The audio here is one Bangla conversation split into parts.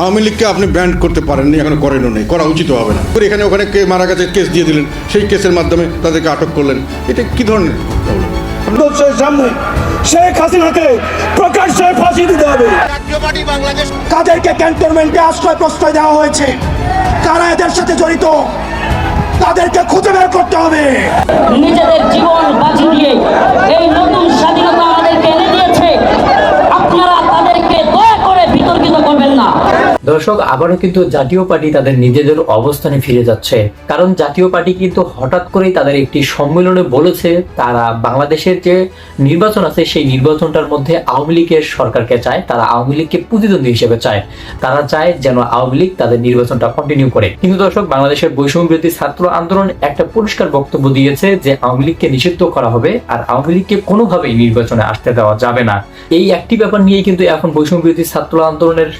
আওয়ামী লীগকে আপনি ব্যান্ড করতে পারেননি এখন করেনও নেই করা উচিত হবে না। এখানে ওখানে কে মারা গেছে কেস দিয়ে দিলেন সেই কেসের মাধ্যমে তাদেরকে আটক করলেন। এটা কি ধরনের সামনে শেখ হাসিনাকে প্রকাশ্যে ফাঁসি দিতে হবে। কাদেরকে ক্যান্টনমেন্টে আশ্রয় প্রশ্রয় দেওয়া হয়েছে। কারা এদের সাথে জড়িত। তাদেরকে খুঁজে বের করতে হবে। নিজেদের জীবন বাজি দিয়ে এই নতুন স্বাধীনতা আমাদেরকে এনে দিয়েছে। আপনারা তাদেরকে দয়া করে বিতর্কিত করবেন না দর্শক, আবারও কিন্তু জাতীয় পার্টি তাদের নিজেদের অবস্থানে ফিরে যাচ্ছে। কারণ জাতীয় পার্টি কিন্তু হঠাৎ করেই তাদের একটি সম্মেলনে বলেছে, তারা বাংলাদেশের যে নির্বাচন আছে, সেই নির্বাচনটার মধ্যে আওয়ামী লীগের সরকারকে চায়, তারা আওয়ামী লীগকে প্রতিদ্বন্দ্বী হিসেবে চায়। তারা চায় যেন আওয়ামী লীগ তাদের নির্বাচনটা কন্টিনিউ করে। কিন্তু দর্শক, বাংলাদেশের বৈষম্য বিরোধী ছাত্র আন্দোলন একটা পরিষ্কার বক্তব্য দিয়েছে যে, আওয়ামী লীগকে নিষিদ্ধ করা হবে আর আওয়ামী লীগকে কোনোভাবেই নির্বাচনে আসতে দেওয়া যাবে না। এই একটি ব্যাপার নিয়েই কিন্তু এখন বৈষম্য বিরোধী ছাত্র আন্দোলনের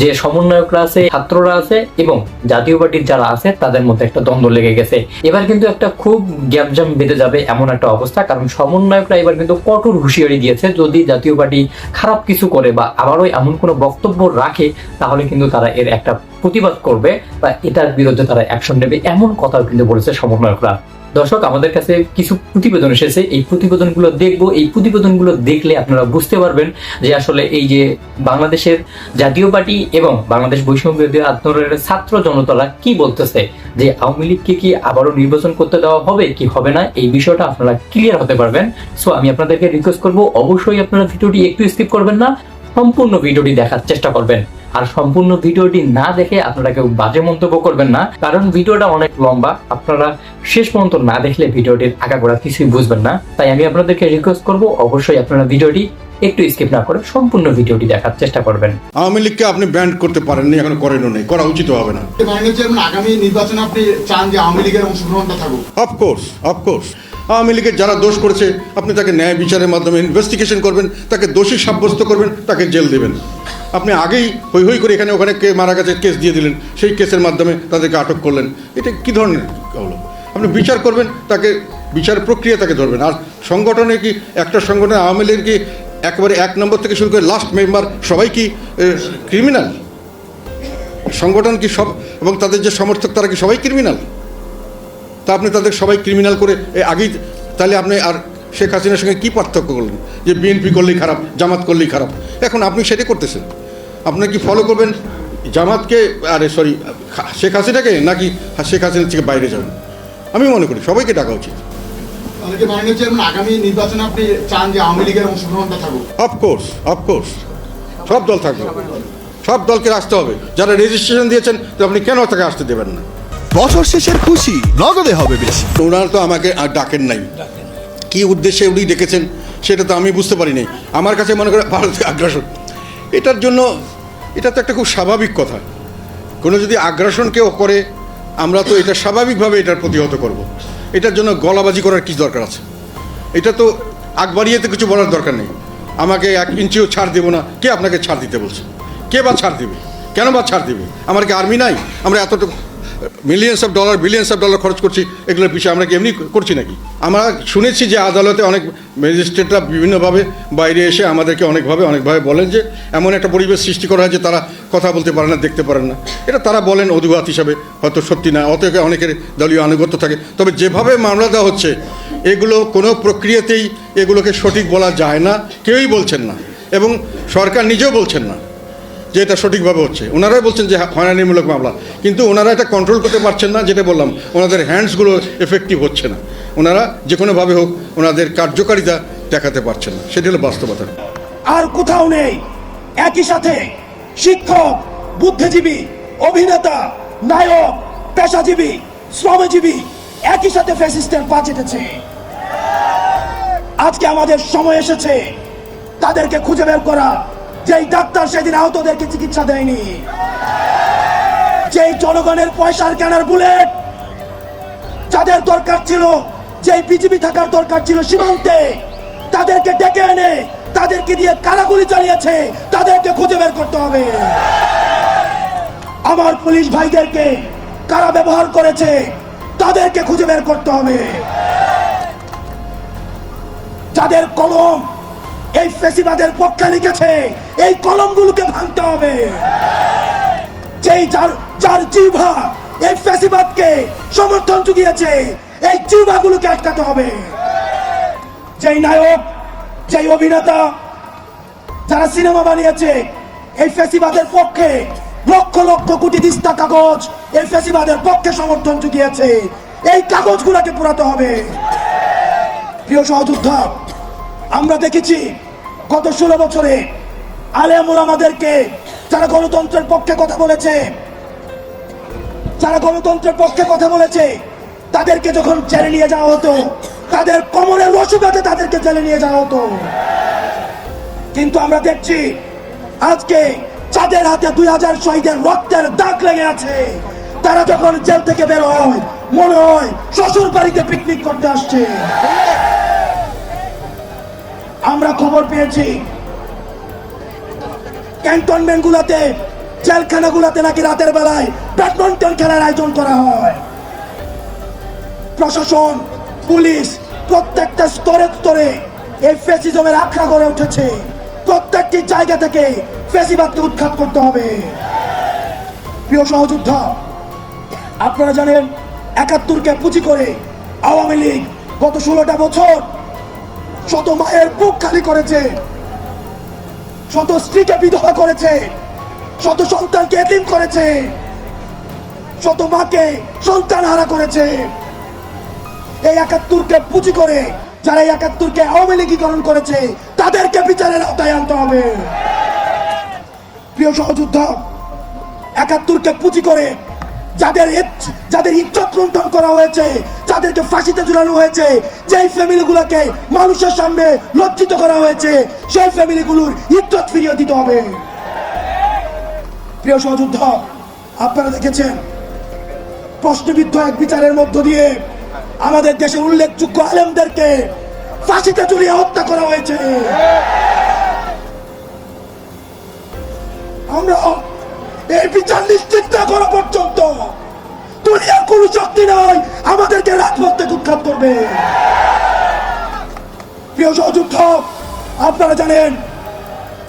যে সমন্বয়করা আছে, ছাত্ররা আছে এবং জাতীয় পার্টির যারা আছে, তাদের মধ্যে একটা দ্বন্দ্ব লেগে গেছে। এবার কিন্তু একটা খুব গ্যাপজাম বেঁধে যাবে এমন একটা অবস্থা, কারণ সমন্বয়করা এবার কিন্তু কঠোর হুঁশিয়ারি দিয়েছে, যদি জাতীয় পার্টি খারাপ কিছু করে বা আবারও এমন কোনো বক্তব্য রাখে, তাহলে কিন্তু তারা এর একটা প্রতিবাদ করবে বা এটার বিরুদ্ধে তারা অ্যাকশন নেবে, এমন কথাও কিন্তু বলেছে সমন্বয়করা। দর্শক, আমাদের কাছে কিছু প্রতিবেদন এসেছে। এই প্রতিবেদনগুলো দেখব। এই প্রতিবেদনগুলো দেখলে আপনারা বুঝতে পারবেন যে আসলে এই যে বাংলাদেশের জাতীয় পার্টি এবং বাংলাদেশ বৈষম্য আন্দোলনের ছাত্র জনতলা কি বলতেছে? যে আওয়ামী লীগকে কি আবারও নির্বাচন করতে দেওয়া হবে কি হবে না? এই বিষয়টা আপনারা ক্লিয়ার হতে পারবেন। সো আমি আপনাদেরকে রিকোয়েস্ট করব, অবশ্যই আপনারা ভিডিওটি একটু স্কিপ করবেন না, সম্পূর্ণ ভিডিওটি দেখার চেষ্টা করবেন। আর সম্পূর্ণ ভিডিওটি না দেখে আপনারা কেউ বাজে মন্তব্য করবেন না কারণ ভিডিওটা অনেক লম্বা। আপনারা শেষ পর্যন্ত না দেখলে ভিডিওটির আগাগোড়া কিছুই বুঝবেন না। তাই আমি আপনাদেরকে রিকোয়েস্ট করব অবশ্যই আপনারা ভিডিওটি একটু স্কিপ না করে সম্পূর্ণ ভিডিওটি দেখার চেষ্টা করবেন। আওয়ামী লীগকে আপনি ব্যান্ড করতে পারেননি এখন করেনও নেই। করা উচিত হবে না। আগামী নির্বাচনে আপনি চান যে আওয়ামী লীগের অংশগ্রহণটা থাকুক। অফকোর্স অফকোর্স আওয়ামী লীগের যারা দোষ করেছে, আপনি তাকে ন্যায় বিচারের মাধ্যমে ইনভেস্টিগেশন করবেন, তাকে দোষী সাব্যস্ত করবেন, তাকে জেল দেবেন। আপনি আগেই হই হই করে এখানে ওখানে কে মারা গেছে, কেস দিয়ে দিলেন, সেই কেসের মাধ্যমে তাদেরকে আটক করলেন। এটা কি ধরনের হলো আপনি বিচার করবেন, তাকে বিচার প্রক্রিয়া তাকে ধরবেন। আর সংগঠনে কি, একটা সংগঠনে আওয়ামী লীগের কি একবারে এক নম্বর থেকে শুরু করে লাস্ট মেম্বার সবাই কি ক্রিমিনাল সংগঠন কি সব, এবং তাদের যে সমর্থক, তারা কি সবাই ক্রিমিনাল তা আপনি তাদের সবাই ক্রিমিনাল করে আগেই তাহলে আপনি আর শেখ হাসিনার সঙ্গে কী পার্থক্য করলেন? যে বিএনপি করলেই খারাপ জামাত করলেই খারাপ। এখন আপনি সেটাই করতেছেন। আপনি কি ফলো করবেন? জামাতকে আরে সরি শেখ হাসিনাকে নাকি শেখ হাসিনার থেকে বাইরে যাবেন? আমি মনে করি সবাইকে ডাকা উচিত। তাহলে কি মাননীয় চেয়ারম্যান আগামী নির্বাচনে আপনি চান যে আওয়ামী লীগের অংশগ্রহণটা থাকুক? অফকোর্স অফকোর্স সব দল থাকবে। সব দলকে আসতে হবে। যারা রেজিস্ট্রেশন দিয়েছেন তো আপনি কেন তাকে আসতে দেবেন না? বছর শেষের খুশি, নগদে হবে বেশি। ওনারা তো আমাকে আর ডাকেন নাই। কি উদ্দেশ্যে উনি ডেকেছেন, সেটা তো আমি বুঝতে পারি নাই আমার কাছে মনে করে ভারতীয় আগ্রাসন। এটার জন্য, এটা তো একটা খুব স্বাভাবিক কথা। কোনো যদি আগ্রাসন কেউ করে, আমরা তো এটা স্বাভাবিকভাবে এটার প্রতিহত করব। এটার জন্য গলাবাজি করার কি দরকার আছে? এটা তো আগ বাড়িয়ে কিছু বলার দরকার নেই। আমাকে এক ইঞ্চিও ছাড় দেবো না। কে আপনাকে ছাড় দিতে বলছে? কে বা ছাড় দেবে? কেন বা ছাড় দেবে? আমার কি আর্মি নাই? আমরা এতটুকু millions of dollar billions of dollar খরচ করছি, এগুলোর বিষয়ে আমরা কি এমনি করছি নাকি? আমরা শুনেছি যে আদালতে অনেক ম্যাজিস্ট্রেটরা বিভিন্নভাবে বাইরে এসে আমাদেরকে অনেকভাবে অনেকভাবে বলেন যে এমন একটা পরিবেশ সৃষ্টি করা হয় যে তারা কথা বলতে পারে না, দেখতে পারেন না। এটা তারা বলেন অজুহাত হিসাবে, হয়তো সত্যি না অত অনেকের দলীয় আনুগত্য থাকে। তবে যেভাবে মামলা দেওয়া হচ্ছে, এগুলো কোনো প্রক্রিয়াতেই এগুলোকে সঠিক বলা যায় না, কেউই বলছেন না। এবং সরকার নিজেও বলছেন না। যে এটা সঠিকভাবে হচ্ছে। ওনারাই বলছেন যে হয়রানিমূলক মামলা। কিন্তু ওনারা এটা কন্ট্রোল করতে পারছেন না, যেটা বললাম, ওনাদের হ্যান্ডসগুলো এফেক্টিভ হচ্ছে না। ওনারা যে কোনোভাবে হোক, ওনাদের কার্যকারিতা দেখাতে পারছেন না। সেটা হলো বাস্তবতা। আর কোথাও নেই। একই সাথে শিক্ষক, বুদ্ধিজীবী, অভিনেতা, নায়ক, পেশাজীবী, শ্রমজীবী, একই সাথে ফ্যাসিস্টের পা চেটেছে। আজকে আমাদের সময় এসেছে। তাদেরকে খুঁজে বের করা যেই ডাক্তার সেদিন আহতদেরকে চিকিৎসা দেয়নি, যেই জনগণের পয়সার কেনার বুলেট যাদের দরকার ছিল, যেই বিজেপি থাকার দরকার ছিল সীমান্তে, তাদেরকে ডেকে এনে তাদেরকে দিয়ে কারাগুলি চালিয়েছে, তাদেরকে খুঁজে বের করতে হবে। আমার পুলিশ ভাইদেরকে কারা ব্যবহার করেছে, তাদেরকে খুঁজে বের করতে হবে। যাদের কলম এই ফেসিবাদের পক্ষে লিখেছে এই কলমগুলোকে ভাঙতে হবে। যেই যার যার জিহ্বা এই ফ্যাসিবাদকে সমর্থন জুগিয়েছে এই জিহ্বাগুলোকে আটকাতে হবে। যেই নায়ক, যেই অভিনেতা যারা সিনেমা বানিয়েছে, এই ফেসিবাদের পক্ষে লক্ষ লক্ষ কোটি দিস্তা কাগজ এই ফেসিবাদের পক্ষে সমর্থন জুগিয়েছে এই কাগজগুলোকে পুরাতে হবে। প্রিয় সহযোদ্ধা, আমরা দেখেছি গত ষোলো বছরে আলেমুল আমাদেরকে যারা গণতন্ত্রের পক্ষে কথা বলেছে, যারা গণতন্ত্রের পক্ষে কথা বলেছে, তাদেরকে যখন জেলে নিয়ে যাওয়া হতো, তাদের কমরের রসুগাতে তাদেরকে জেলে নিয়ে যাওয়া হতো। কিন্তু আমরা দেখছি, আজকে যাদের হাতে দুই হাজার শহীদের রক্তের দাগ লেগে আছে, তারা যখন জেল থেকে বের হয়, মনে হয় শ্বশুর বাড়িতে পিকনিক করতে আসছে। আমরা খবর পেয়েছি। ক্যান্টনমেন্ট গুলাতে জেলখানা গুলাতে নাকি রাতের বেলায় ব্যাডমিন্টন খেলার আয়োজন করা হয়। প্রশাসন, পুলিশ প্রত্যেকটা স্তরে স্তরে এই ফেসিজমের আখড়া গড়ে উঠেছে। প্রত্যেকটি জায়গা থেকে ফেসিবাদকে উৎখাত করতে হবে। প্রিয় সহযোদ্ধা, আপনারা জানেন, একাত্তরকে পুঁজি করে আওয়ামী লীগ গত ষোলোটা বছর শত মায়ের বুক খালি করেছে। শত স্ত্রীকে বিধবা করেছে। শত সন্তানকে এতিম করেছে। শত মাকে সন্তান হারা করেছে। এই একাত্তরকে পুঁজি করে যারা এই একাত্তরকে আওয়ামী লীগীকরণ করেছে, তাদেরকে বিচারের আওতায় আনতে হবে। প্রিয় সহযোদ্ধা, একাত্তরকে পুঁজি করে যাদের যাদের ইজ্জত লুণ্ঠন করা হয়েছে, যাদেরকে ফাঁসিতে ঝুলানো হয়েছে, যেই ফ্যামিলিগুলোকে মানুষের সামনে লজ্জিত করা হয়েছে, সেই ফ্যামিলিগুলোর ইজ্জত ফিরিয়ে দিতে হবে। প্রিয় সহযোদ্ধা, আপনারা দেখেছেন, প্রশ্নবিদ্ধ এক বিচারের মধ্য দিয়ে আমাদের দেশের উল্লেখযোগ্য আলেমদেরকে ফাঁসিতে ঝুলিয়ে হত্যা করা হয়েছে। আমরা এই বিচার নিশ্চিত করা পর্যন্ত। দুনিয়ার কোনো শক্তি নাই, আমাদেরকে উৎখাত করবে। প্রিয় সহযুদ্ধ, আপনারা জানেন,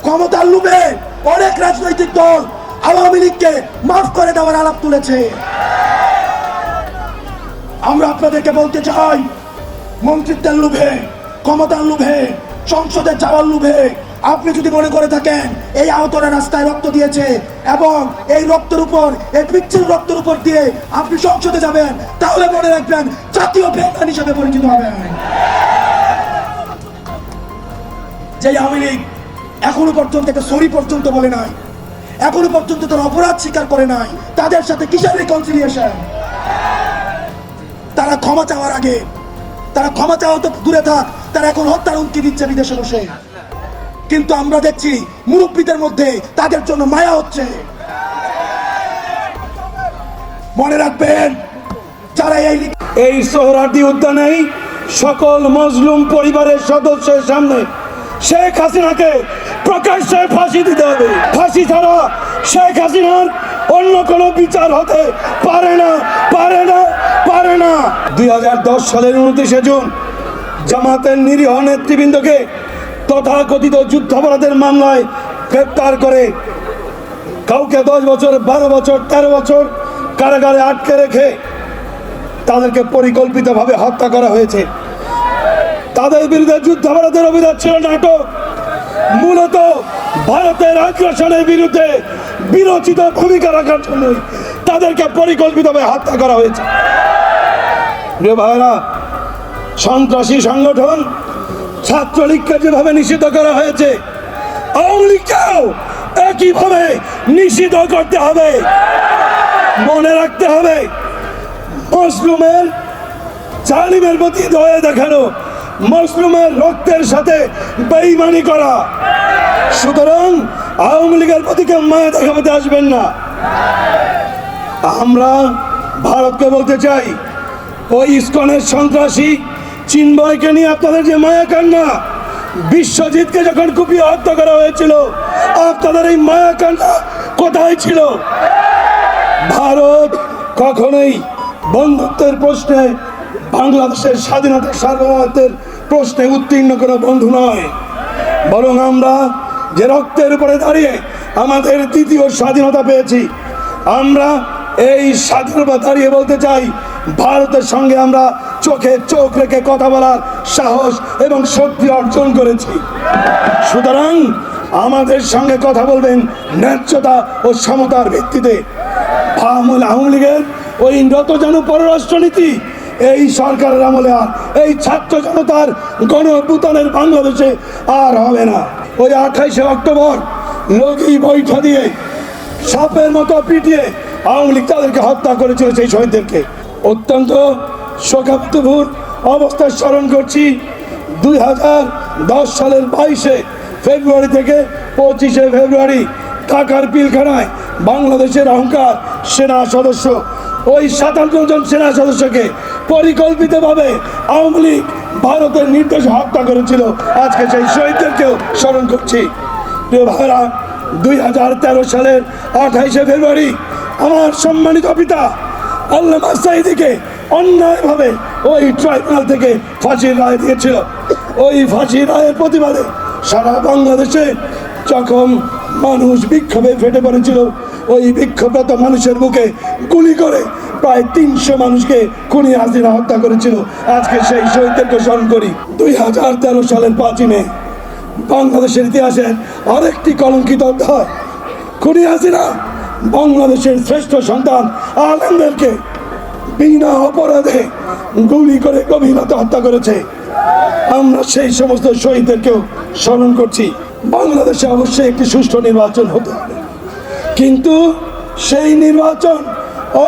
ক্ষমতার লোভে অনেক রাজনৈতিক দল আওয়ামী লীগকে মাফ করে দেওয়ার আলাপ তুলেছে। আমরা আপনাদেরকে বলতে চাই, মন্ত্রিত্বের লোভে ক্ষমতার লোভে সংসদে যাওয়ার লোভে আপনি যদি মনে করে থাকেন, এই আহতরা রাস্তায় রক্ত দিয়েছে এবং এই রক্তের উপর, এই পিচ্ছিল রক্তের উপর দিয়ে আপনি সংসদে যাবেন, তাহলে মনে রাখবেন জাতীয় বেঙ্গান হিসেবে পরিচিত হবেন। যে আওয়ামী লীগ এখনও পর্যন্ত একটা সরি পর্যন্ত বলে নাই, এখনও পর্যন্ত তারা অপরাধ স্বীকার করে নাই, তাদের সাথে কিসের রিকনসিলিয়েশন তারা ক্ষমা চাওয়ার আগে, তারা ক্ষমা চাওয়া তো দূরে থাক, তারা এখন হত্যার হুমকি দিচ্ছে বিদেশে বসে কিন্তু আমরা দেখছি মুরব্বীদের মধ্যে তাদের জন্য মায়া হচ্ছে। মনে রাখবেন, যারা এই এই সোহরার্দি উদ্যানেই সকল মজলুম পরিবারের সদস্যের সামনে শেখ হাসিনাকে প্রকাশ্যে ফাঁসি দিতে হবে। ফাঁসি ছাড়া শেখ হাসিনার অন্য কোনো বিচার হতে পারে না পারে না পারে না। দুই হাজার দশ সালের উনত্রিশে জুন জামাতের নিরীহ নেতৃবৃন্দকে তথাকথিত যুদ্ধাপরাধের মামলায় গ্রেপ্তার করে কাউকে দশ বছর, বারো বছর, তেরো বছর কারাগারে আটকে রেখে তাদেরকে পরিকল্পিতভাবে হত্যা করা হয়েছে। তাদের বিরুদ্ধে যুদ্ধাপরাধের অভিযোগ ছিল নাটক। মূলত ভারতের আগ্রাসনের বিরুদ্ধে বিরোচিত ভূমিকা রাখার জন্যই তাদেরকে পরিকল্পিতভাবে হত্যা করা হয়েছে। ভাইরা সন্ত্রাসী সংগঠন ছাত্রলীগকে যেভাবে নিষিদ্ধ করা হয়েছে, আওয়ামী লীগকেও একইভাবে নিষিদ্ধ করতে হবে। মনে রাখতে হবে মজলুমের জালিমের প্রতি দয়া দেখানো মজলুমের রক্তের সাথে বেইমানি করা। সুতরাং আওয়ামী লীগের প্রতি কেউ মায়া দেখাতে আসবেন না। আমরা ভারতকে বলতে চাই, ওই ইস্কনের সন্ত্রাসী চিন্ময়কে নিয়ে আপনাদের যে মায়া কান্না, বিশ্বজিৎকে যখন কুপিয়ে হত্যা করা হয়েছিল, আপনাদের এই মায়া কান্না কোথায় ছিল? ভারত কখনোই বন্ধুত্বের প্রশ্নে, বাংলাদেশের স্বাধীনতা সার্বভৌমত্বের প্রশ্নে উত্তীর্ণ কোনো বন্ধু নয়। বরং আমরা যে রক্তের উপরে দাঁড়িয়ে আমাদের দ্বিতীয় স্বাধীনতা পেয়েছি, আমরা এই স্বাধীনতা দাঁড়িয়ে বলতে চাই ভারতের সঙ্গে আমরা চোখে চোখ রেখে কথা বলার সাহস এবং শক্তি অর্জন করেছি। সুতরাং আমাদের সঙ্গে কথা বলবেন ন্যায্যতা ও সমতার ভিত্তিতে। আমল আওয়ামী লীগের ওই নতজানু পররাষ্ট্রনীতি, এই সরকারের আমলে আর এই ছাত্র জনতার গণ বাংলাদেশে আর হবে না। ওই আঠাইশে অক্টোবর লগি বৈঠা দিয়ে সাপের মতো পিটিয়ে আওয়ামী লীগ তাদেরকে হত্যা করেছিল সেই শহীদদেরকে। অত্যন্ত শোকাপ্তভূর অবস্থায় স্মরণ করছি দুই হাজার দশ সালের বাইশে ফেব্রুয়ারি থেকে পঁচিশে ফেব্রুয়ারি ঢাকার পিলখানায় বাংলাদেশের অহংকার সেনা সদস্য। ওই সাতান্ন জন সেনা সদস্যকে পরিকল্পিতভাবে আওয়ামী লীগ ভারতের নির্দেশে হত্যা করেছিল। আজকে সেই শহীদদেরকেও স্মরণ করছি। প্রিয় ভাইরা দুই হাজার তেরো সালের আঠাইশে ফেব্রুয়ারি আমার সম্মানিত পিতা অন্যায়ভাবে ওই ট্রাইব্যুনাল থেকে ফাঁসির রায় দিয়েছিল। ওই রায়ের প্রতিবাদে সারা বাংলাদেশে যখন মানুষ বিক্ষোভে ফেটে পড়েছিল, ওই বিক্ষোভরত মানুষের বুকে গুলি করে প্রায় তিনশো মানুষকে খুনি হাজিরা হত্যা করেছিল। আজকে সেই শহীদদেরকে স্মরণ করি। দুই হাজার তেরো সালের পাঁচই মে, বাংলাদেশের ইতিহাসের আরেকটি কলঙ্কিত অধ্যায়। খুনি হাসিনা বাংলাদেশের শ্রেষ্ঠ সন্তান আলমদেরকে বিনা অপরাধে গুলি করে গভীরতা হত্যা করেছে। আমরা সেই সমস্ত শহীদদেরকেও স্মরণ করছি। বাংলাদেশে অবশ্যই একটি সুষ্ঠু নির্বাচন হতে হবে। কিন্তু সেই নির্বাচন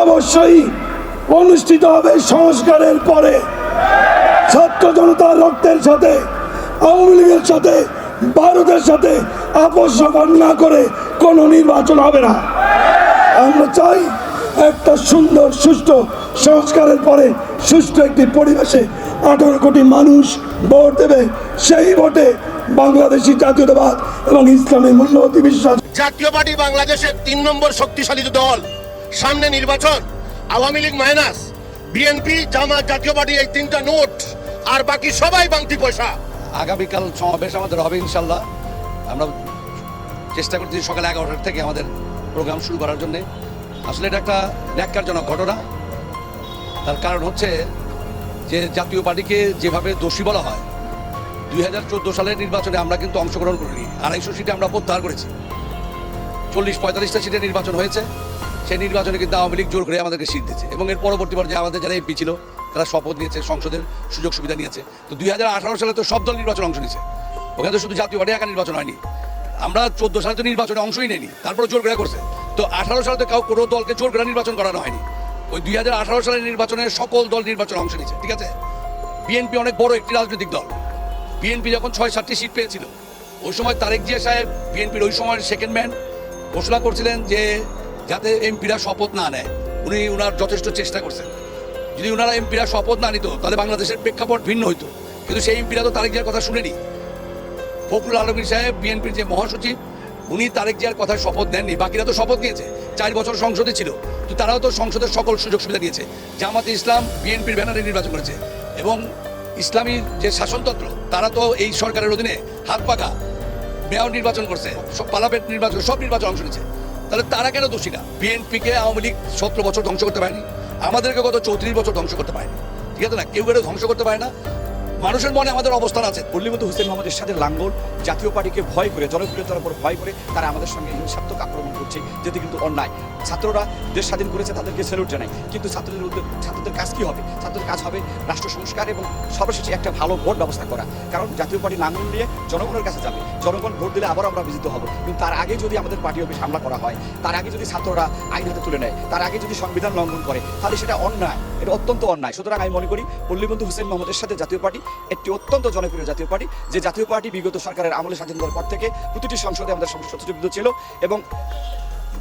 অবশ্যই অনুষ্ঠিত হবে সংস্কারের পরে। ছাত্র জনতার রক্তের সাথে, আওয়ামী লীগের সাথে, ভারতের সাথে আপোষ না করে কোনো নির্বাচন হবে না। আমরা চাই একটা সুন্দর সুষ্ঠু সংস্কারের পরে সুষ্ঠু একটি পরিবেশে আঠারো কোটি মানুষ ভোট দেবে। সেই ভোটে বাংলাদেশি জাতীয়তাবাদ এবং ইসলামী মূল্যবতী বিশ্বাস জাতীয় পার্টি বাংলাদেশের তিন নম্বর শক্তিশালী দল। সামনে নির্বাচন Awami League minus BNP Jamaat Jatiya party এই তিনটা নোট আর বাকি সবাই বাংতি পয়সা। আগামীকাল সমাবেশ আমাদের হবে ইনশাল্লাহ। আমরা চেষ্টা করছি সকাল এগারোটার থেকে আমাদের প্রোগ্রাম শুরু করার জন্যে। আসলে এটা একটা ন্যাক্কারজনক ঘটনা। তার কারণ হচ্ছে যে জাতীয় পার্টিকে যেভাবে দোষী বলা হয়, দুই হাজার চোদ্দ সালের নির্বাচনে আমরা কিন্তু অংশগ্রহণ করিনি। আড়াইশো সিটে আমরা প্রত্যাহার করেছি। চল্লিশ পঁয়তাল্লিশটা সিটে নির্বাচন হয়েছে। সেই নির্বাচনে কিন্তু আওয়ামী লীগ জোর করে আমাদেরকে সিট দিচ্ছে এবং এর পরবর্তী পর্যায়ে আমাদের যারা এমপি ছিল, তারা শপথ নিয়েছে, সংসদের সুযোগ সুবিধা নিয়েছে। তো দুই হাজার আঠারো সালে তো সব দল নির্বাচন অংশ নিয়েছে। ওখানে তো শুধু জাতীয় পার্টি একা নির্বাচন হয়নি। আমরা চোদ্দ সালে তো নির্বাচনে অংশই নেইনি, তারপরে জোর করে করছে। তো আঠারো সালে তো কাউ কোনো দলকে জোর করে নির্বাচন করানো হয়নি। ওই দুই হাজার আঠারো সালের নির্বাচনে সকল দল নির্বাচনে অংশ নিয়েছে, ঠিক আছে? বিএনপি অনেক বড় একটি রাজনৈতিক দল। বিএনপি যখন ছয় সাতটি সিট পেয়েছিল, ওই সময় তারেক জিয়া সাহেব বিএনপির ওই সময় সেকেন্ড ম্যান ঘোষণা করছিলেন যে যাতে এমপিরা শপথ না নেয়। উনি উনার যথেষ্ট চেষ্টা করছেন। যদি ওনারা এমপিরা শপথ না নিত, তাহলে বাংলাদেশের প্রেক্ষাপট ভিন্ন হইতো। কিন্তু সেই এমপিরা তো তারেক জিয়ার কথা শুনেনি। ফখরুল আলমগীর সাহেব, বিএনপির যে মহাসচিব, উনি তারেক জিয়ার কথায় শপথ নেননি। বাকিরা তো শপথ নিয়েছে। চার বছর সংসদে ছিল। তো তারাও তো সংসদের সকল সুযোগ সুবিধা দিয়েছে। জামাতে ইসলাম বিএনপির ব্যানারে নির্বাচন করেছে। এবং ইসলামী যে শাসনতন্ত্র, তারা তো এই সরকারের অধীনে হাত পাকা মেয়র নির্বাচন করছে, সব পার্লামেন্ট নির্বাচন, সব নির্বাচন অংশ নিচ্ছে তাহলে তারা কেন দোষী না? বিএনপিকে আওয়ামী লীগ সতেরো বছর ধ্বংস করতে পারেনি। আমাদেরকে গত চৌত্রিশ বছর ধ্বংস করতে পারেনি। ঠিক আছে না? কেউ কেউ ধ্বংস করতে পারে না। মানুষের মনে আমাদের অবস্থান আছে। পল্লীবন্ধু হুসেন মোহাম্মদের সাথে লাঙ্গল জাতীয় পার্টিকে ভয় করে, জনপ্রিয়তার উপর ভয় করে তারা আমাদের সঙ্গে হিংসাত্মক আক্রমণ করছে যেটি কিন্তু অন্যায়। ছাত্ররা দেশ স্বাধীন করেছে, তাদেরকে স্যালুট জানাই। কিন্তু ছাত্রদের ছাত্রদের কাজ কি হবে? ছাত্রদের কাজ হবে রাষ্ট্র সংস্কার এবং সর্বশেষে একটা ভালো ভোট ব্যবস্থা করা। কারণ জাতীয় পার্টি লাঙ্গল নিয়ে জনগণের কাছে যাবে। জনগণ ভোট দিলে আবার আমরা বিজিত হব। কিন্তু তার আগে যদি আমাদের পার্টি অফিস হামলা করা হয়, তার আগে যদি ছাত্ররা আইন হাতে তুলে নেয়, তার আগে যদি সংবিধান লঙ্ঘন করে, তাহলে সেটা অন্যায়। এটা অত্যন্ত অন্যায়। সুতরাং আমি মনে করি পল্লীবন্ধু হুসেন মোহাম্মদের সাথে জাতীয় পার্টি একটি অত্যন্ত জনপ্রিয় জাতীয় পার্টি। যে জাতীয় পার্টি বিগত সরকারের আমলে স্বাধীন হওয়ার পর থেকে প্রতিটি সংসদে আমাদের সদস্যবৃন্দ ছিল এবং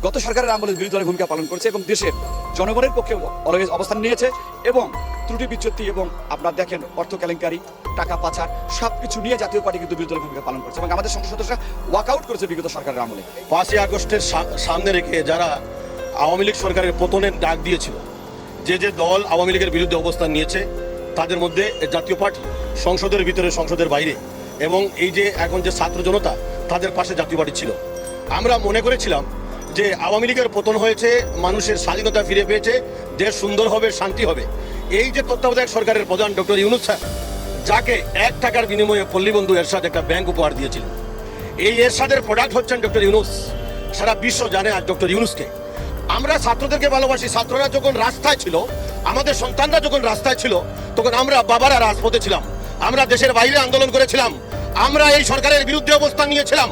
গত সরকারের আমলে বিরোধী দলের ভূমিকা পালন করেছে এবং দেশের জনগণের পক্ষে অলওয়েজ অবস্থান নিয়েছে এবং ত্রুটি বিচ্যুতি এবং আপনারা দেখেন অর্থ কেলেঙ্কারি, টাকা পাচার সব কিছু নিয়ে জাতীয় পার্টি কিন্তু বিরোধী দলের ভূমিকা পালন করছে এবং আমাদের সংসদ সদস্যরা ওয়াকআউট করেছে বিগত সরকারের আমলে। পাঁচই আগস্টের সামনে রেখে যারা আওয়ামী লীগ সরকারের পতনের ডাক দিয়েছিল, যে যে দল আওয়ামী লীগের বিরুদ্ধে অবস্থান নিয়েছে তাদের মধ্যে জাতীয় পার্টি সংসদের ভিতরে, সংসদের বাইরে। এবং এই যে এখন যে ছাত্র জনতা, তাদের পাশে জাতীয় পার্টি ছিল। আমরা মনে করেছিলাম যে আওয়ামী লীগের পতন হয়েছে, মানুষের স্বাধীনতা ফিরে পেয়েছে, দেশ সুন্দর হবে, শান্তি হবে। এই যে তত্ত্বাবধায়ক সরকারের প্রধান ডক্টর ইউনুস স্যার, যাকে এক টাকার বিনিময়ে পল্লীবন্ধু এরশাদ একটা ব্যাংক উপহার দিয়েছিল এই এরশাদের প্রোডাক্ট হচ্ছেন ডক্টর ইউনুস। সারা বিশ্ব জানে আজ ডক্টর ইউনুসকে। আমরা ছাত্রদেরকে ভালোবাসি। ছাত্ররা যখন রাস্তায় ছিল আমাদের সন্তানরা যখন রাস্তায় ছিল, তখন আমরা বাবারা রাজপথে ছিলাম। আমরা দেশের বাইরে আন্দোলন করেছিলাম। আমরা এই সরকারের বিরুদ্ধে অবস্থান নিয়েছিলাম।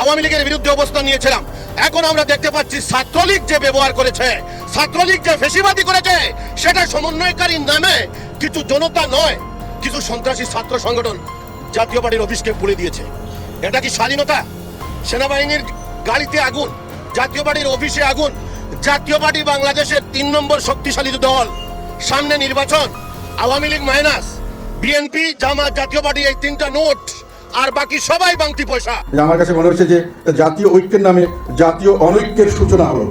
আওয়ামী লীগের বিরুদ্ধে অবস্থান নিয়েছিলাম। এখন আমরা দেখতে পাচ্ছি ছাত্রলীগ যে ব্যবহার করেছে, ছাত্রলীগ যে ফেসিবাদী করেছে, সেটা সমন্বয়কারী নামে কিছু জনতা নয়, কিছু সন্ত্রাসী ছাত্র সংগঠন জাতীয় পার্টির অফিসকে পুড়ে দিয়েছে। এটা কি স্বাধীনতা? সেনাবাহিনীর গাড়িতে আগুন, জাতীয় পার্টির অফিসে আগুন, জাতীয় পার্টি বাংলাদেশের তিন নম্বর শক্তিশালী দল সামনে নির্বাচন, Awami League minus, BNP, Jamaat Jatiya party, এই তিনটা নোট, আর বাকি সবাই বাংতি পয়সা। আমার কাছে মনে হচ্ছে যে জাতীয় ঐক্যের নামে জাতীয় অনৈক্যের সূচনা হলো।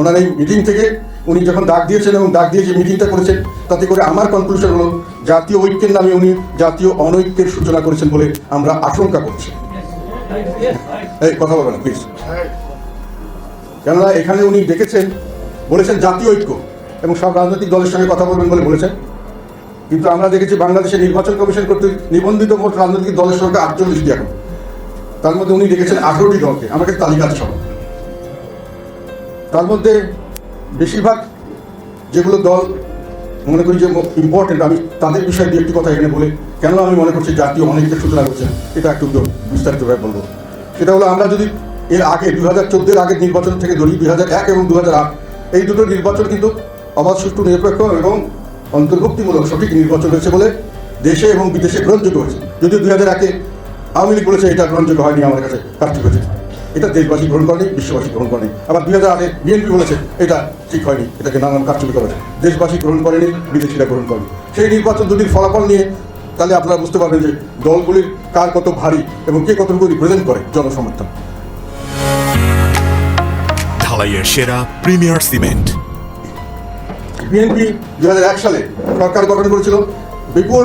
ওনার এই মিটিং থেকে উনি যখন ডাক দিয়েছেন এবং ডাক দিয়ে যে মিটিংটা করেছেন, তাতে করে আমার কনক্লুশন হলো, জাতীয় ঐক্যের নামে উনি জাতীয় অনৈক্যের সূচনা করেছেন বলে আমরা আশঙ্কা করছি। এই, কথা বলবেন প্লিজ কেননা এখানে উনি ডেকেছেন, বলেছেন জাতীয় ঐক্য। এবং সব রাজনৈতিক দলের সঙ্গে কথা বলবেন বলে বলেছেন। কিন্তু আমরা দেখেছি বাংলাদেশে নির্বাচন কমিশন কর্তৃক নিবন্ধিত মোট রাজনৈতিক দলের সংখ্যা আটচল্লিশটি এখন। তার মধ্যে উনি ডেকেছেন আঠারোটি দলকে। আমাকে তালিকা সব তার মধ্যে বেশিরভাগ যেগুলো দল মনে করি যে ইম্পর্টেন্ট আমি তাদের বিষয়ে দু একটি কথা এখানে বলে কেন আমি মনে করছি জাতীয় অনেকটা সূচনা করছেন এটা একটু বিস্তারিতভাবে বলব। সেটা হলো আমরা যদি এর আগে দু হাজার চোদ্দের আগের নির্বাচন থেকে ধরি দুই হাজার এক এবং দু হাজার আট, এই দুটো নির্বাচন কিন্তু অবাধ সুষ্ঠু নিরপেক্ষ এবং অন্তর্ভুক্তিমূলক সঠিক নির্বাচন হয়েছে বলে দেশে এবং বিদেশে গ্রহণযোগ্য হয়েছে। যদিও দুই হাজার একে আওয়ামী লীগ বলেছে এটা গ্রহণযোগ্য হয়নি আমার কাছে কার্যক হয়েছে। এটা দেশবাসী গ্রহণ করেনি, বিশ্ববাসী গ্রহণ করেনি। আবার দুই হাজার আটে বিএনপি বলেছে এটা ঠিক হয়নি, এটাকে নানান কারচুপি করেছে দেশবাসী গ্রহণ করেনি, বিদেশিরা গ্রহণ করেনি। সেই নির্বাচন দুটির ফলাফল নিয়ে তাহলে আপনারা বুঝতে পারবেন যে দলগুলির কার কত ভারী এবং কে কতটুকু রিপ্রেজেন্ট করে জনসমর্থন। ঢালাইয়ের সেরা প্রিমিয়ার সিমেন্ট। বিএনপি দু এক সালে সরকার গঠন করেছিল। বিপুল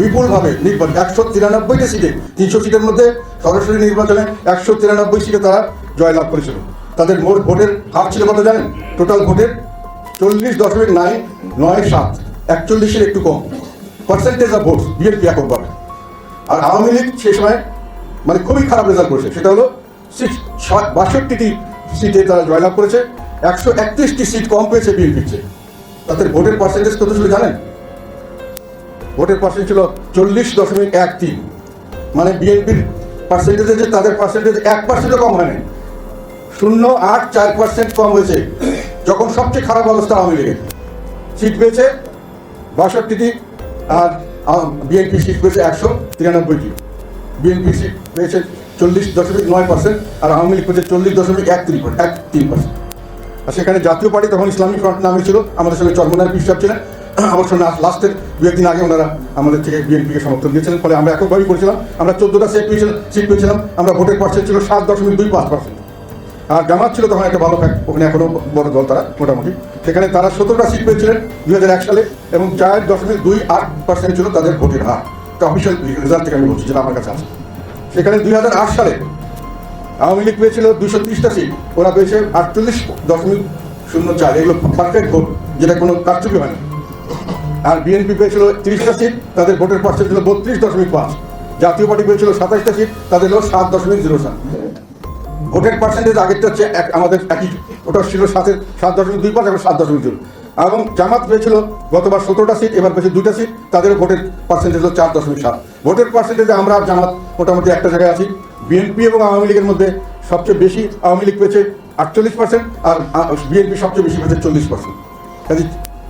বিপুলভাবে নির্বাচন, একশো তিরানব্বইটা সিটে, তিনশো সিটের মধ্যে সরাসরি নির্বাচনে একশো তিরানব্বই সিটে তারা জয়লাভ করেছিল। তাদের মোট ভোটের হার ছিল কত জানেন? টোটাল ভোটের চল্লিশ দশমিক নাইন নয় সাত একচল্লিশের একটু কম। পার্সেন্টেজ অফ ভোট বিএনপি এককভাবে। আর আওয়ামী লীগ সে সময় মানে খুবই খারাপ রেজাল্ট করেছে। সেটা হলো বাষট্টিটি সিটে তারা জয়লাভ করেছে, একশো একত্রিশটি সিট কম পেয়েছে বিএনপির চেয়ে। তাদের ভোটের পার্সেন্টেজ কত ছিল জানেন? ভোটের পার্সেন্ট ছিল চল্লিশ দশমিক এক তিন। মানে বিএনপির পার্সেন্টেজে যে তাদের পার্সেন্টেজ এক পার্সেন্টও কম হয়নি। শূন্য আট চার পার্সেন্ট কম হয়েছে। যখন সবচেয়ে খারাপ অবস্থা আওয়ামী লীগের। সিট পেয়েছে বাষট্টিটি আর বিএনপি সিট পেয়েছে একশো তিরানব্বইটি। বিএনপি সিট পেয়েছে চল্লিশ দশমিক নয় পার্সেন্ট আর আওয়ামী লীগ পেয়েছে চল্লিশ দশমিক এক তিন এক তিন পার্সেন্ট আর সেখানে জাতীয় পার্টি তখন ইসলামিক ফ্রন্ট নামে ছিল, আমাদের সঙ্গে চরমনার পিসাব ছিলেন। অবশ্য লাস্টের দু একদিন আগে ওনারা আমাদের থেকে বিএনপিকে সমর্থন দিয়েছিলেন, ফলে আমরা এককভাবেই করেছিলাম। আমরা চোদ্দোটা সিট পেয়েছিলাম সিট পেয়েছিলাম, আমরা ভোটের পার্সেন্ট ছিল সাত দশমিক দুই পাঁচ পার্সেন্ট। আর জামাত ছিল তখন একটা ভালো ফ্যাক্ট ওখানে এখনও বড় দল তারা, মোটামুটি। সেখানে তারা সতেরোটা সিট পেয়েছিলেন দুই হাজার এক সালে, এবং চার দশমিক দুই আট পার্সেন্ট ছিল তাদের ভোটের হার। এটা অফিসিয়াল রেজাল্ট থেকে আমি বলছি যেটা আমার কাছে আছে। সেখানে দুই হাজার আট সালে আওয়ামী লীগ পেয়েছিল দুশো ত্রিশটা সিট ওরা পেয়েছে আটচল্লিশ দশমিক শূন্য চার। এগুলো পারফেক্ট ভোট, যেটা কোনো কারচুপি হয়নি আর বিএনপি পেয়েছিল তিরিশটা সিট তাদের ভোটের পার্সেন্ট ছিল বত্রিশ দশমিক পাঁচ। জাতীয় পার্টি পেয়েছিল সাতাশটা সিট তাদের হলো সাত দশমিক জিরো সাত। ভোটের পার্সেন্টেজ আগেরটা হচ্ছে এক, আমাদের একই। ওটা ছিল সাতের সাত দশমিক দুই পাঁচ এবং সাত দশমিক দুই। এবং জামাত পেয়েছিল গতবার সতেরোটা সিট এবার পেয়েছে দুটা সিট তাদেরও ভোটের পার্সেন্টেজ হলো চার দশমিক সাত। ভোটের পার্সেন্টেজে আমরা জামাত মোটামুটি একটা জায়গায় আছি। বিএনপি এবং আওয়ামী লীগের মধ্যে সবচেয়ে বেশি আওয়ামী লীগ পেয়েছে আটচল্লিশ পার্সেন্ট আর বিএনপি সবচেয়ে বেশি পেয়েছে চল্লিশ পার্সেন্ট। কাজে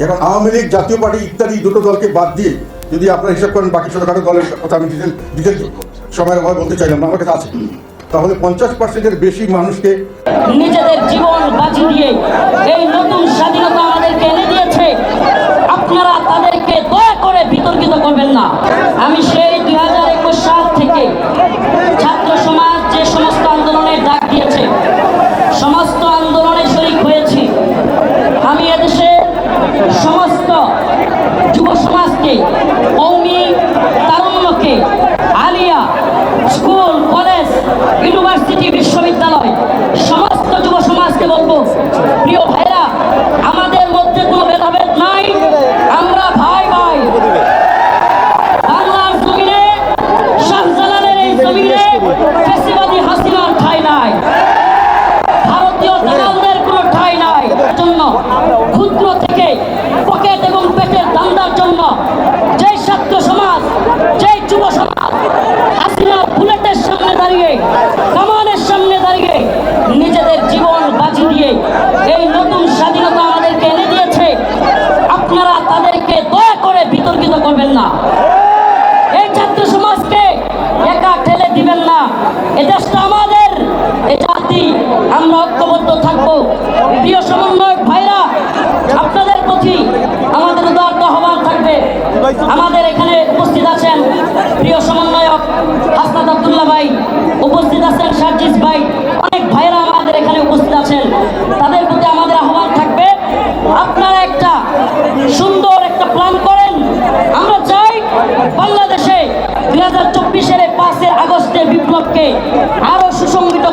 এখন আওয়ামী লীগ, জাতীয় পার্টি ইত্যাদি দুটো দলকে বাদ দিয়ে যদি আপনারা হিসাব করেন বাকি ছোটখাটো দলের কথা আমি ডিটেল ডিটেল সময়ের অভাবে বলতে চাইলাম না, আমার কাছে আছে। তাহলে পঞ্চাশ পার্সেন্টের বেশি মানুষকে নিজেদের জীবন বাজি দিয়ে এই নতুন স্বাধীনতা আমাদেরকে এনে দিয়েছে। আপনারা তাদেরকে দয়া করে বিতর্কিত করবেন না। আমি সেই দুই হাজার একুশ সাল থেকে সমাজ যে সমস্ত আন্দোলনের ডাক দিয়েছে, সমস্ত আন্দোলনে শরিক হয়েছি। আমি এদেশে সমস্ত যুব সমাজকে কৌমি তারুণ্যকে, আলিয়া স্কুল, কলেজ, ইউনিভার্সিটি, বিশ্ববিদ্যালয়, সমস্ত যুব সমাজকে বলব আমরা ঐক্যবদ্ধ থাকব প্রিয় সমন্বয়ক ভাইরা আপনাদের প্রতি আমাদের উদার্ত আহ্বান থাকবে আমাদের এখানে উপস্থিত আছেন প্রিয় সমন্বয়ক হাসনাত আবদুল্লাহ ভাই উপস্থিত সার্জিস ভাই, অনেক ভাইরা আমাদের এখানে উপস্থিত আছেন। তাদের প্রতি আমাদের আহ্বান থাকবে, আপনারা একটা সুন্দর একটা প্ল্যান করেন। আমরা চাই বাংলাদেশে দুই হাজার চব্বিশের পাঁচের আগস্টে বিপ্লবকে আরও সুসংগঠিত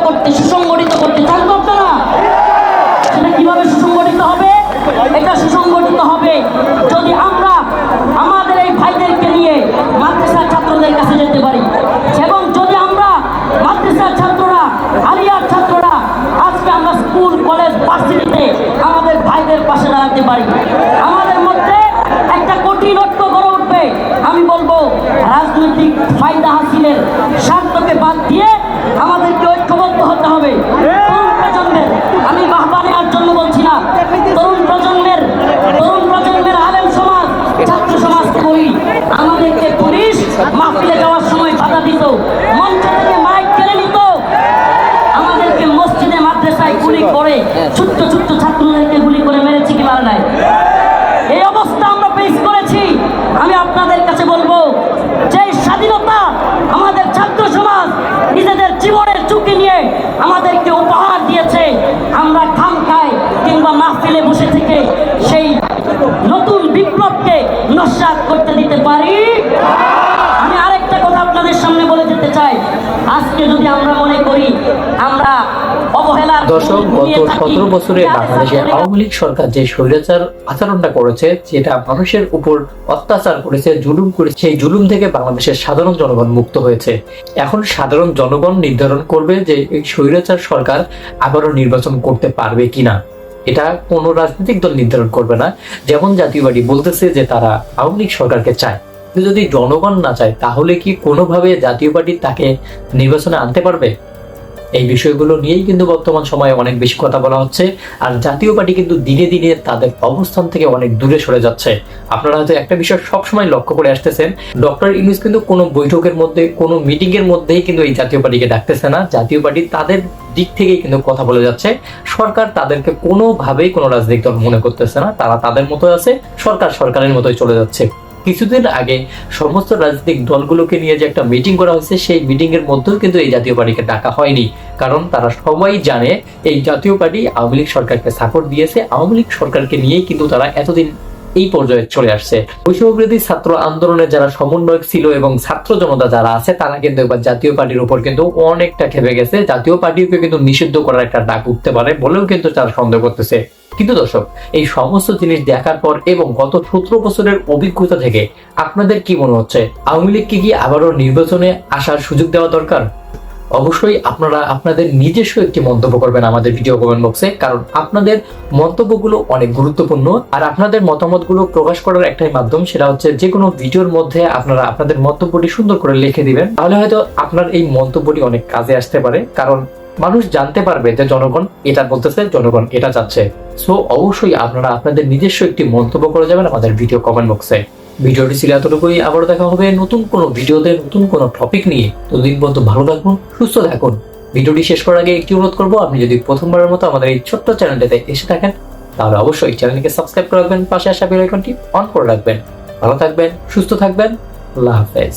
করতে চান তো আপনারা সেটা কীভাবে সুসংগঠিত হবে এটা সুসংগঠিত হবে যদি আমরা আমাদের এই ভাইদেরকে নিয়ে মাদ্রাসার ছাত্রদের কাছে যেতে পারি এবং যদি আমরা মাদ্রাসার ছাত্ররা আলিয়ার ছাত্ররা আজকে আমরা স্কুল কলেজ ভার্সিটিতে আমাদের ভাইদের পাশে দাঁড়াতে পারি আমাদের মধ্যে একটা কঠিন ঐক্য গড়ে উঠবে আমি বলব রাজনৈতিক ফায়দা হাসিলের স্বার্থকে বাদ দিয়ে আমাদেরকে ঐক্যবদ্ধ হতে হবে। তরুণ প্রজন্মের, আমি বাহবা নেওয়ার জন্য বলছি না, তরুণ প্রজন্মের তরুণ প্রজন্মের আলেম সমাজ, ছাত্র সমাজকে বলি আমাদেরকে পুলিশ মাহফিলে যাওয়ার সময় বাধা দিত, মঞ্চ থেকে মাইক কেড়ে নিত। আমাদেরকে মসজিদে, মাদ্রাসায় গুলি করে, ছোট্ট ছোট্ট ছাত্রদেরকে গুলি করে মেরেছে কি মারা নাই এই অবস্থা আমরা পেশ করেছি আমি আপনাদের কাছে বলব যে স্বাধীনতা আমাদের ছাত্র সমাজ নিজেদের জীবনের ঝুঁকি নিয়ে আমাদেরকে উপহার দিয়েছে আমরা খাম খাই কিংবা মাহফিলে বসে থেকে সেই নতুন বিপ্লবকে নস্বাত করতে দিতে পারি? আমি আরেকটা কথা আপনাদের সামনে বলে যেতে চাই। আজকে যদি আমরা মনে করি আমরা দর্শক গত সতেরো বছরে বাংলাদেশে আওয়ামী লীগ সরকার যে স্বৈরাচার আচরণটা করেছে যেটা মানুষের উপর অত্যাচার করেছে জুলুম করেছে সেই জুলুম থেকে বাংলাদেশের সাধারণ জনগণ মুক্ত হয়েছে। এখন সাধারণ জনগণ নির্ধারণ করবে যে এই স্বৈরাচার সরকার আবারও নির্বাচন করতে পারবে কিনা। এটা কোনো রাজনৈতিক দল নির্ধারণ করবে না। যেমন জাতীয় পার্টি বলতেছে যে তারা আওয়ামী লীগ সরকারকে চায়। যদি জনগণ না চায়, তাহলে কি কোনোভাবে জাতীয় পার্টি তাকে নির্বাচনে আনতে পারবে? এই বিষয়গুলো নিয়েই কিন্তু বর্তমান সময়ে অনেক বেশি কথা বলা হচ্ছে। আর জাতীয় পার্টি কিন্তু দিনে দিনে তাদের অবস্থান থেকে অনেক দূরে সরে যাচ্ছে। আপনারা হয়তো একটা বিষয় সবসময় লক্ষ্য করে আসতেছেন, ডক্টর ইউনুস কিন্তু কোনো বৈঠকের মধ্যে, কোনো মিটিং এর মধ্যেই কিন্তু এই জাতীয় পার্টিকে ডাকতেছে না। জাতীয় পার্টি তাদের দিক থেকেই কিন্তু কথা বলে যাচ্ছে। সরকার তাদেরকে কোনোভাবেই কোনো রাজনৈতিক দল মনে করতেছে না। তারা তাদের মতো আছে, সরকার সরকারের মতোই চলে যাচ্ছে। কিছুদিন আগে সমস্ত রাজনৈতিক দলগুলোকে নিয়ে যে একটা মিটিং করা হয়েছে, সেই মিটিং এর মধ্যেও কিন্তু এই জাতীয় পার্টিকে ডাকা হয়নি। কারণ তারা সবাই জানে এই জাতীয় পার্টি আওয়ামী লীগ সরকারকে সাপোর্ট দিয়েছে। আওয়ামী লীগ সরকারকে নিয়েই কিন্তু তারা এতদিন এই পর্যায়ে চলে আসছে। বৈষম্যবিরোধী ছাত্র আন্দোলনের যারা সমন্বয়ক ছিল এবং ছাত্র জনতা যারা আছে, তারা কিন্তু এবার জাতীয় পার্টির উপর কিন্তু অনেকটা খেপে গেছে। জাতীয় পার্টিকে কিন্তু নিষিদ্ধ করার একটা ডাক উঠতে পারে বলেও কিন্তু তারা সন্দেহ করতেছে। কিন্তু দর্শক, এই সমস্ত জিনিস দেখার পর এবং গত সতেরো বছরের অভিজ্ঞতা থেকে আপনাদের কি মনে হচ্ছে? আওয়ামী লীগকে কি আবারও নির্বাচনে আসার সুযোগ দেওয়া দরকার? অবশ্যই আপনারা, আপনাদের নিজস্ব একটি মন্তব্য করবেন আমাদের ভিডিও কমেন্ট বক্সে কারণ আপনাদের মন্তব্যগুলো অনেক গুরুত্বপূর্ণ। আর আপনাদের মতামতগুলো প্রকাশ করার একটাই মাধ্যম সেটা হচ্ছে যে কোনো ভিডিওর মধ্যে আপনারা আপনাদের মন্তব্যটি সুন্দর করে লিখে দিবেন। তাহলে হয়তো আপনার এই মন্তব্যটি অনেক কাজে আসতে পারে, কারণ মানুষ জানতে পারবে যে জনগণ এটা বলতেছে, জনগণ এটা চাচ্ছে। সো অবশ্যই আপনারা আপনাদের নিজস্ব একটি মন্তব্য করে যাবেন আমাদের ভিডিও কমেন্ট বক্সে ভিডিওটি ছিল এতটুকুই। আবার দেখা হবে নতুন কোনো ভিডিওতে, নতুন কোনো টপিক নিয়ে। ততদিন পর্যন্ত ভালো থাকুন, সুস্থ থাকুন। ভিডিওটি শেষ করার আগে একটি অনুরোধ করব, আপনি যদি প্রথমবারের মতো আমাদের এই ছোট্ট চ্যানেলটিতে এসে থাকেন, তাহলে অবশ্যই চ্যানেলকে সাবস্ক্রাইব করে রাখবেন, পাশে আসা বেল আইকনটি অন করে রাখবেন। ভালো থাকবেন, সুস্থ থাকবেন, আল্লাহ হাফেজ।